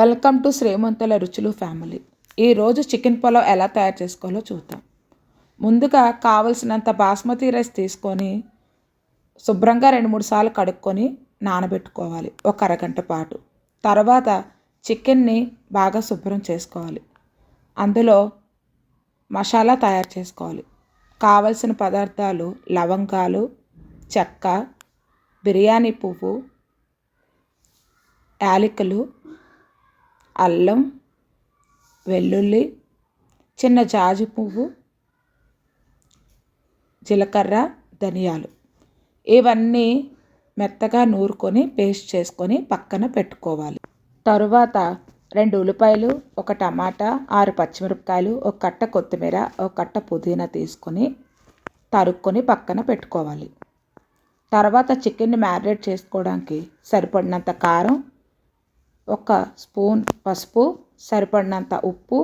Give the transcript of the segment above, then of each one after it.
Welcome to శ్రీమంతుల రుచులు family. ఈరోజు chicken pulao ఎలా తయారు చేసుకోవాలో చూద్దాం. ముందుగా కావలసినంత బాస్మతి రైస్ తీసుకొని శుభ్రంగా రెండు మూడు సార్లు కడుక్కొని నానబెట్టుకోవాలి. ఒక అరగంట పాటు. తర్వాత చికెన్ని బాగా శుభ్రం చేసుకోవాలి. అందులో మసాలా తయారు చేసుకోవాలి. కావలసిన పదార్థాలు లవంగాలు చెక్క బిర్యానీ పువ్వు యాలకులు అల్లం వెల్లుల్లి చిన్న జాజి పువ్వు జీలకర్ర ధనియాలు. ఇవన్నీ మెత్తగా నూరుకొని పేస్ట్ చేసుకొని పక్కన పెట్టుకోవాలి. తరువాత రెండు ఉల్లిపాయలు ఒక టమాటా ఆరు పచ్చిమిరపకాయలు ఒక కట్ట కొత్తిమీర ఒక కట్ట పుదీనా తీసుకొని తరుక్కొని పక్కన పెట్టుకోవాలి. తర్వాత చికెన్ని మ్యారినేట్ చేసుకోవడానికి సరిపడినంత కారం ఒక స్పూన్ పసుపు సరిపడినంత ఉప్పు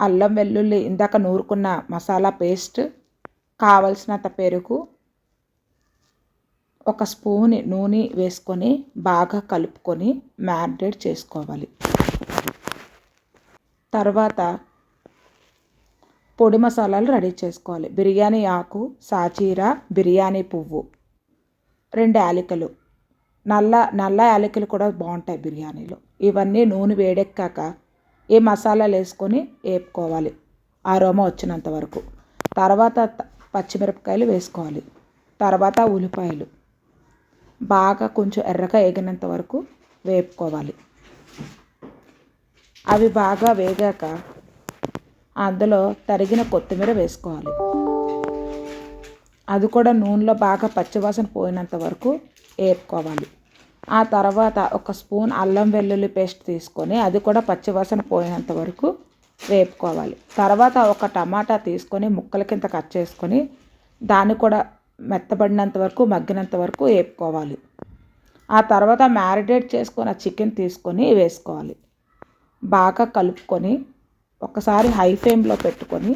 అల్లం వెల్లుల్లి ఇందాక నూరుకున్న మసాలా పేస్ట్ కావలసినంత పెరుగు ఒక స్పూన్ నూనె వేసుకొని బాగా కలుపుకొని మ్యారినేట్ చేసుకోవాలి. తర్వాత పొడి మసాలాలు రెడీ చేసుకోవాలి. బిర్యానీ ఆకు సాచీర బిర్యానీ పువ్వు రెండు యాలకులు. నల్ల నల్ల యాలకులు కూడా బాగుంటాయి బిర్యానీలో. ఇవన్నీ నూనె వేడెక్కాక ఈ మసాలాలు వేసుకొని వేపుకోవాలి. ఆరోమా వచ్చినంత వరకు. తర్వాత పచ్చిమిరపకాయలు వేసుకోవాలి. తర్వాత ఉల్లిపాయలు. బాగా కొంచెం ఎర్రగా వేగినంత వరకు వేపుకోవాలి. అవి బాగా వేగాక అందులో తరిగిన కొత్తిమీర వేసుకోవాలి. అది కూడా నూనెలో బాగా పచ్చివాసన పోయినంత వరకు వేపుకోవాలి ఆ తర్వాత ఒక స్పూన్ అల్లం వెల్లుల్లి పేస్ట్ తీసుకొని అది కూడా పచ్చివాసన పోయేంత వరకు వేపుకోవాలి. తర్వాత ఒక టమాటా తీసుకొని ముక్కల కింద కట్ చేసుకొని దాన్ని కూడా మెత్తబడినంత వరకు మగ్గినంత వరకు వేపుకోవాలి. ఆ తర్వాత మ్యారినేట్ చేసుకున్న చికెన్ తీసుకొని వేసుకోవాలి. బాగా కలుపుకొని ఒకసారి హై ఫ్లేమ్లో పెట్టుకొని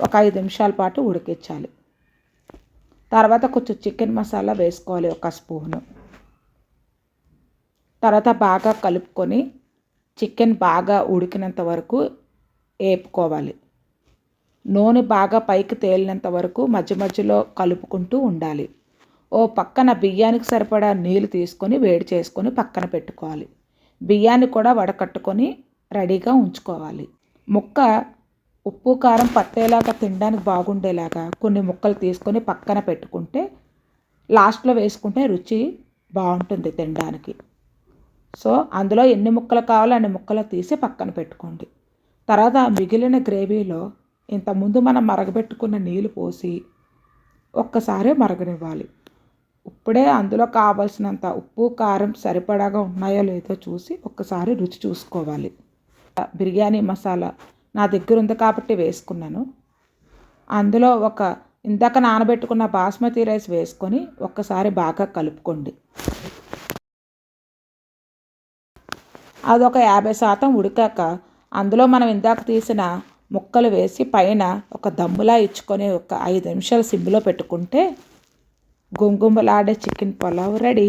ఒక ఐదు నిమిషాల పాటు ఉడికించాలి. తర్వాత కొంచెం చికెన్ మసాలా వేసుకోవాలి ఒక స్పూను. తర్వాత బాగా కలుపుకొని చికెన్ బాగా ఉడికినంత వరకు వేపుకోవాలి నూనె బాగా పైకి తేలినంత వరకు మధ్య మధ్యలో కలుపుకుంటూ ఉండాలి. ఓ పక్కన బియ్యానికి సరిపడా నీళ్ళు తీసుకొని వేడి చేసుకొని పక్కన పెట్టుకోవాలి. బియ్యాన్ని కూడా వడకట్టుకొని రెడీగా ఉంచుకోవాలి. ముక్క ఉప్పు కారం పట్టేలాగా తినడానికి బాగుండేలాగా కొన్ని ముక్కలు తీసుకొని పక్కన పెట్టుకుంటే లాస్ట్లో వేసుకుంటే రుచి బాగుంటుంది తినడానికి. సో అందులో ఎన్ని ముక్కలు కావాలో అన్ని ముక్కలు తీసి పక్కన పెట్టుకోండి. తర్వాత మిగిలిన గ్రేవీలో ఇంతకుముందు మనం మరగబెట్టుకున్న నీళ్ళు పోసి ఒక్కసారి మరగనివ్వాలి. ఇప్పుడే అందులో కావాల్సినంత ఉప్పు కారం సరిపడాగా ఉన్నాయో లేదో చూసి ఒక్కసారి రుచి చూసుకోవాలి. బిర్యానీ మసాలా నా దగ్గర ఉంది కాబట్టి వేసుకున్నాను. అందులో ఒక ఇందాక నానబెట్టుకున్న బాస్మతి రైస్ వేసుకొని ఒక్కసారి బాగా కలుపుకోండి. అదొక యాభై శాతం ఉడికాక అందులో మనం ఇందాక తీసిన ముక్కలు వేసి పైన ఒక దమ్ములా ఇచ్చుకొని ఒక ఐదు నిమిషాలు సిమ్లో పెట్టుకుంటే గుంగుమలాడే చికెన్ పులావ్ రెడీ.